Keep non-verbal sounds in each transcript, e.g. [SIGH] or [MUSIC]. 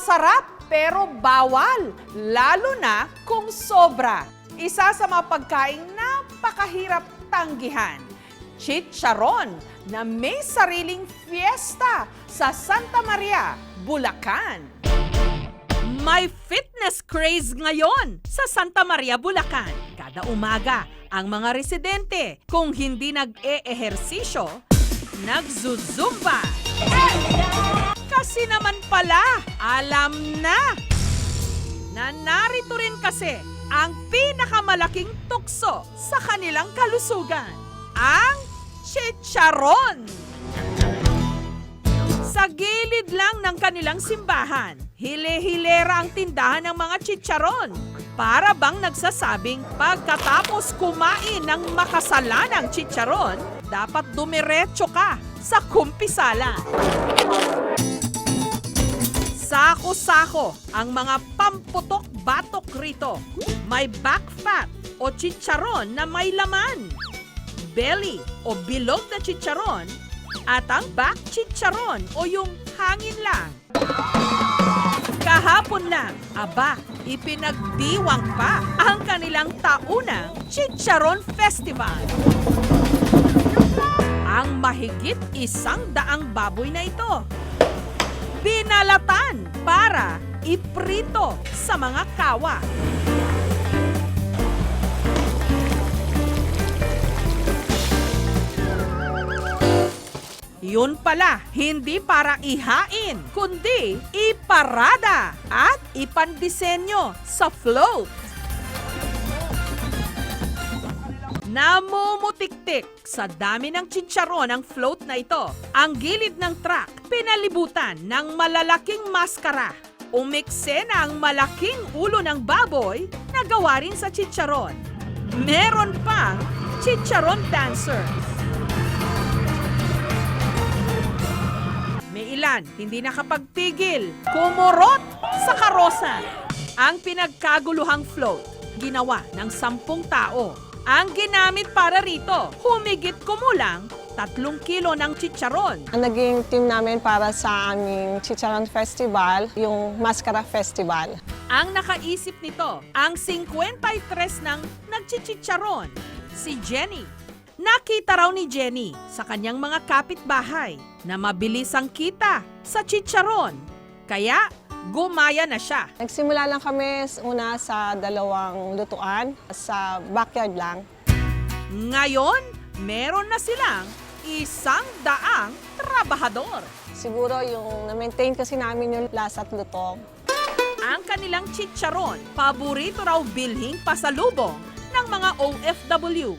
Masarap pero bawal, lalo na kung sobra. Isa sa mga pagkaing napakahirap tanggihan. Chicharon na may sariling fiesta sa Santa Maria, Bulacan. May fitness craze ngayon sa Santa Maria, Bulacan. Kada umaga, ang mga residente, kung hindi nag-e-ehersisyo, nagzuzumba. Kasi naman pala, alam na na narito rin kasi ang pinakamalaking tukso sa kanilang kalusugan, ang chicharon. Sa gilid lang ng kanilang simbahan, hile-hilera ang tindahan ng mga chicharon. Para bang nagsasabing pagkatapos kumain ng makasalanang chicharon, dapat dumiretso ka sa kumpisala. Sako-sako ang mga pamputok batok rito. May back fat o chicharon na may laman. Belly o bilog na chicharon at ang back chicharon o yung hangin lang. Kahapon lang, aba, ipinagdiwang pa ang kanilang taunang Chicharon Festival. Ang mahigit isang daang baboy na ito binalatan para iprito sa mga kawa. Yun pala, hindi para ihain, kundi iparada at ipandisenyo sa float. Namumutiktik sa dami ng chicharon ang float na ito. Ang gilid ng truck, pinalibutan ng malalaking maskara. Umikse na ang malaking ulo ng baboy na gawa rin sa chicharon. Meron pang chicharon dancers. May ilan hindi nakapagpigil, kumurot sa karosa. Ang pinagkaguluhang float, ginawa ng sampung tao. Ang ginamit para rito, humigit kumulang tatlong kilo ng chicharon. Ang naging team namin para sa aming Chicharon Festival, yung Mascara Festival. Ang nakaisip nito, ang 53 ng nagchichicharon, si Jenny. Nakita raw ni Jenny sa kanyang mga kapitbahay na mabilis ang kita sa chicharon. Kaya gumaya na siya. Nagsimula lang kami una sa dalawang lutuan, sa backyard lang. Ngayon, meron na silang isang daang trabahador. Siguro yung na-maintain kasi namin yung lasa at luto. Ang kanilang chicharon, paborito raw bilhing pasalubong ng mga OFW.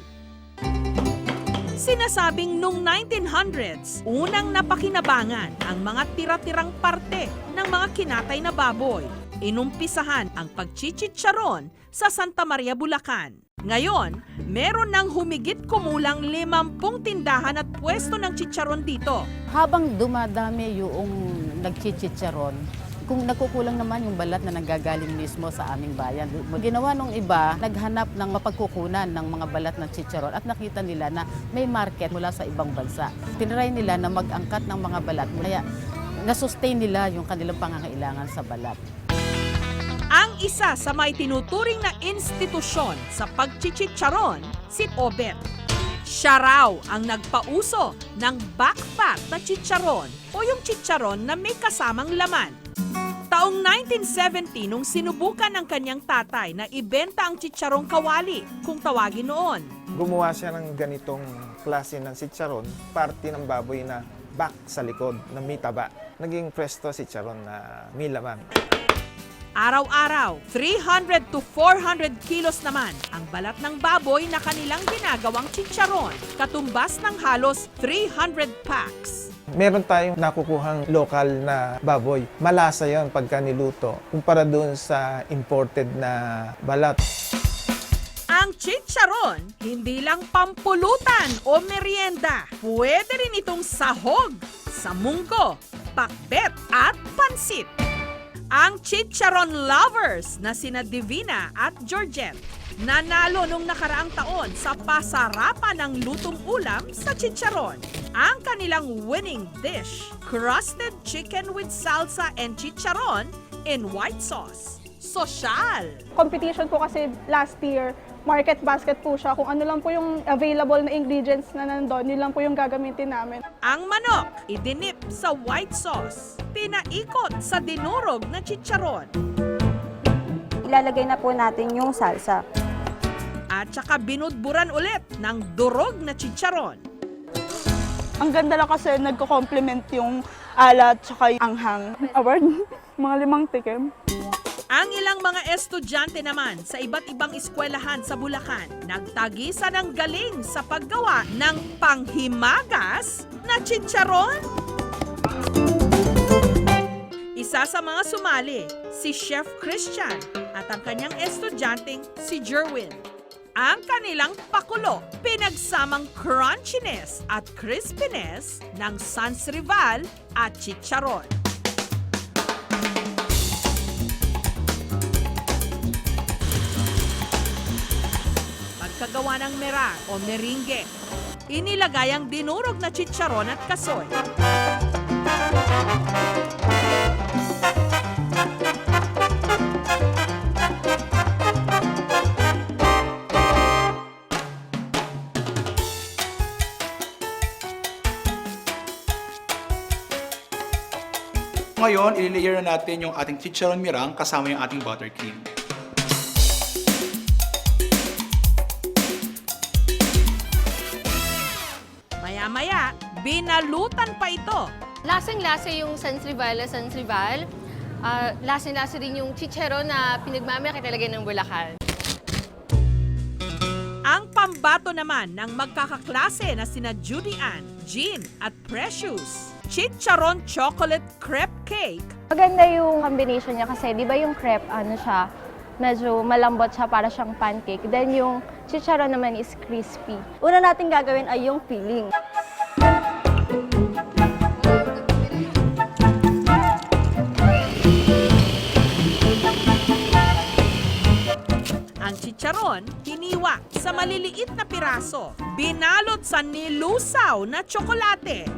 Sinasabing nung 1900s, unang napakinabangan ang mga tira-tirang parte ng mga kinatay na baboy. Inumpisahan ang pagchichicharon sa Santa Maria, Bulacan. Ngayon, meron ng humigit kumulang 50 tindahan at pwesto ng chicharon dito. habang dumadami yung nagchichicharon, kung nagkukulang naman yung balat na nanggagaling mismo sa aming bayan. Ginawa nung iba, naghanap ng mapagkukunan ng mga balat ng chicharon at nakita nila na may market mula sa ibang bansa. Tinry nila na mag-angkat ng mga balat. Kaya nasustain nila yung kanilang pangangailangan sa balat. Ang isa sa may tinuturing na institusyon sa pagchichicharon, si Obet. Siya raw ang nagpauso ng backpack na chicharon o yung chicharon na may kasamang laman. Taong 1970 nung sinubukan ng kanyang tatay na ibenta ang chicharong kawali kung tawagin noon. gumawa siya ng ganitong klase ng sitsaron, parte ng baboy na back sa likod, na may taba. Naging presto sitsaron na may laman. Araw-araw, 300 to 400 kilos naman ang balat ng baboy na kanilang ginagawang chicharon, katumbas ng halos 300 packs. Meron tayong nakukuhang lokal na baboy. Malasa yon pagka niluto, kumpara doon sa imported na balat. Ang chicharon, hindi lang pampulutan o merienda. Pwede rin itong sahog, samunggo, pakbet at pansit. Ang chicharon lovers na sina Divina at Georgette nanalo nung nakaraang taon sa pasarapan ng lutong ulam sa chicharon. Ang kanilang winning dish, crusted chicken with salsa and chicharon, in white sauce. Sosyal. competition po kasi last year, market basket po siya. Kung ano lang po yung available na ingredients na nandun, yun lang po yung gagamitin namin. Ang manok, idinip sa white sauce. Pinaikot sa dinurog na chicharon. Ilalagay na po natin yung salsa. At saka binudburan ulit ng durog na chicharon. Ang ganda lang kasi nagko-complement yung alat tsaka yung anghang. Award, [LAUGHS] mga limang tikim. Ang ilang mga estudyante naman sa iba't ibang eskwelahan sa Bulacan nagtagisa ng galing sa paggawa ng panghimagas na chicharon. Isa sa mga sumali, si Chef Christian at ang kanyang estudyanteng si Jerwin. Ang kanilang pakulo, pinagsamang crunchiness at crispiness ng Sans Rival at chicharon. Pagkagawa ng mera o meringue, inilagay ang dinurog na chicharon at kasoy. Ngayon, i-layer na natin yung ating chicharon mirang kasama yung ating buttercream. Binalutan pa ito. Lasang-lasa yung Sans Rival na Sans Rival. Ah, lasang-lasa rin yung chichero na pinagmamalaki talaga ng Bulacan. Ang pambato naman ng magkakaklase na sina Judy Ann, Jean at Precious. Chicharon Chocolate Crepe Cake Maganda yung combination niya kasi di ba yung crepe, ano siya, medyo malambot siya para siyang pancake. Then yung chicharon naman is crispy. Una natin gagawin ay yung filling. Chicharon, hiniwa sa maliliit na piraso. Binalot sa nilusaw na tsokolate.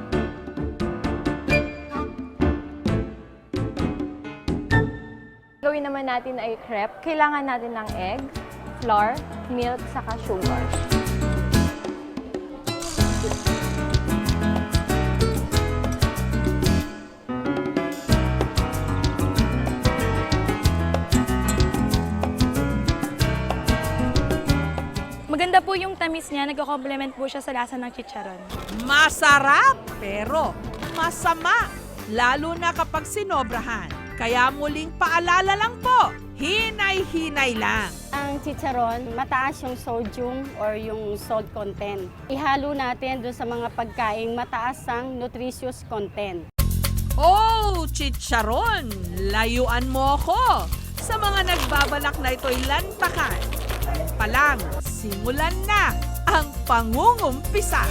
Gawin naman natin ay crepe. Kailangan natin ng egg, flour, milk, saka sugar. Tamis niya, nagko-complement po siya sa lasa ng chicharon. Masarap, pero masama. Lalo na kapag sinobrahan. Kaya muling paalala lang po, hinay-hinay lang. Ang chicharon, mataas yung sodium or yung salt content. Ihalo natin doon sa mga pagkain mataas ang nutritious content. Oh, chicharon! Layuan mo ko! Sa mga nagbabalak na ito'y lantakan. Ngayon pa lang, simulan na ang pangungumpisa.